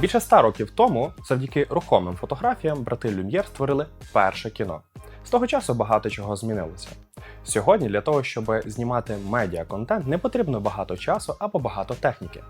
Більше ста років тому, завдяки рухомим фотографіям, брати Люм'єр створили перше кіно. З того часу багато чого змінилося. Сьогодні для того, щоб знімати медіа-контент, не потрібно багато часу або багато техніки.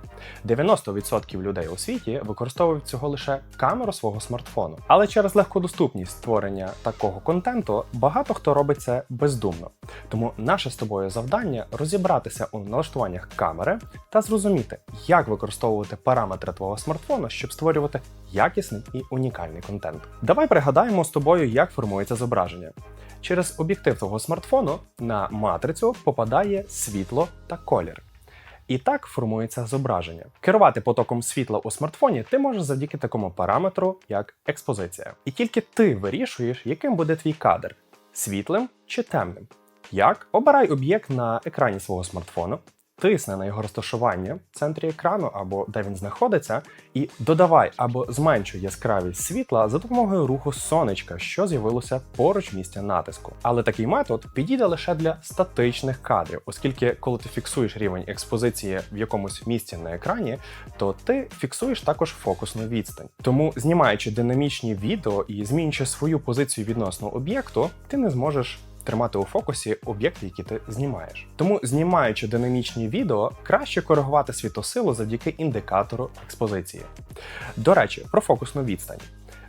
90% людей у світі використовують цього лише камеру свого смартфону. Але через легкодоступність створення такого контенту багато хто робить це бездумно. Тому наше з тобою завдання розібратися у налаштуваннях камери та зрозуміти, як використовувати параметри твого смартфону, щоб створювати якісний і унікальний контент. Давай пригадаємо з тобою, як формується зображення. Через об'єктив твого смартфону на матрицю попадає світло та колір. І так формується зображення. Керувати потоком світла у смартфоні ти можеш завдяки такому параметру, як експозиція. І тільки ти вирішуєш, яким буде твій кадр світлим чи темним. Як? Обирай об'єкт на екрані свого смартфону, тисни на його розташування в центрі екрану або де він знаходиться, і додавай або зменшуй яскравість світла за допомогою руху сонечка, що з'явилося поруч місця натиску. Але такий метод підійде лише для статичних кадрів, оскільки коли ти фіксуєш рівень експозиції в якомусь місці на екрані, то ти фіксуєш також фокусну відстань. Тому, знімаючи динамічні відео і змінюючи свою позицію відносно об'єкту, ти не зможеш тримати у фокусі об'єкти, які ти знімаєш. Тому, знімаючи динамічні відео, краще коригувати світосилу завдяки індикатору експозиції. До речі, про фокусну відстань.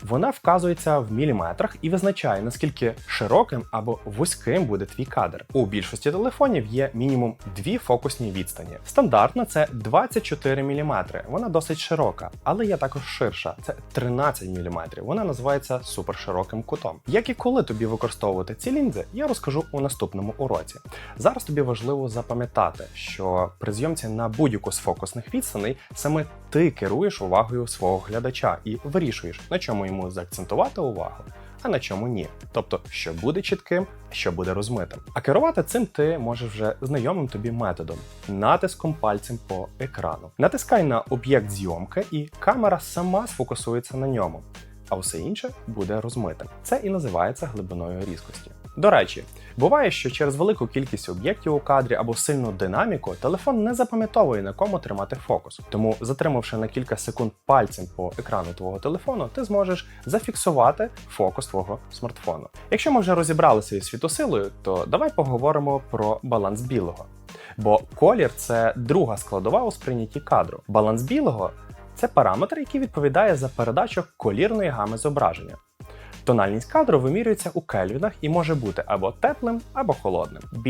Вона вказується в міліметрах і визначає, наскільки широким або вузьким буде твій кадр. У більшості телефонів є мінімум дві фокусні відстані. Стандартна це 24 мм, вона досить широка, але є також ширша, це 13 мм. Вона називається супершироким кутом. Як і коли тобі використовувати ці лінзи, я розкажу у наступному уроці. Зараз тобі важливо запам'ятати, що при зйомці на будь-яку з фокусних відстаней саме ти керуєш увагою свого глядача і вирішуєш, на чому йому заакцентувати увагу, а на чому ні. Тобто, що буде чітким, що буде розмитим. А керувати цим ти можеш вже знайомим тобі методом натиском пальцем по екрану. Натискай на об'єкт зйомки, і камера сама сфокусується на ньому. А все інше буде розмитим. Це і називається глибиною різкості. До речі, буває, що через велику кількість об'єктів у кадрі або сильну динаміку телефон не запам'ятовує на кому тримати фокус. Тому, затримавши на кілька секунд пальцем по екрану твого телефону, ти зможеш зафіксувати фокус твого смартфону. Якщо ми вже розібралися із світосилою, то давай поговоримо про баланс білого. Бо колір це друга складова у сприйнятті кадру. Баланс білого це параметр, який відповідає за передачу колірної гами зображення. Тональність кадру вимірюється у кельвінах і може бути або теплим, або холодним.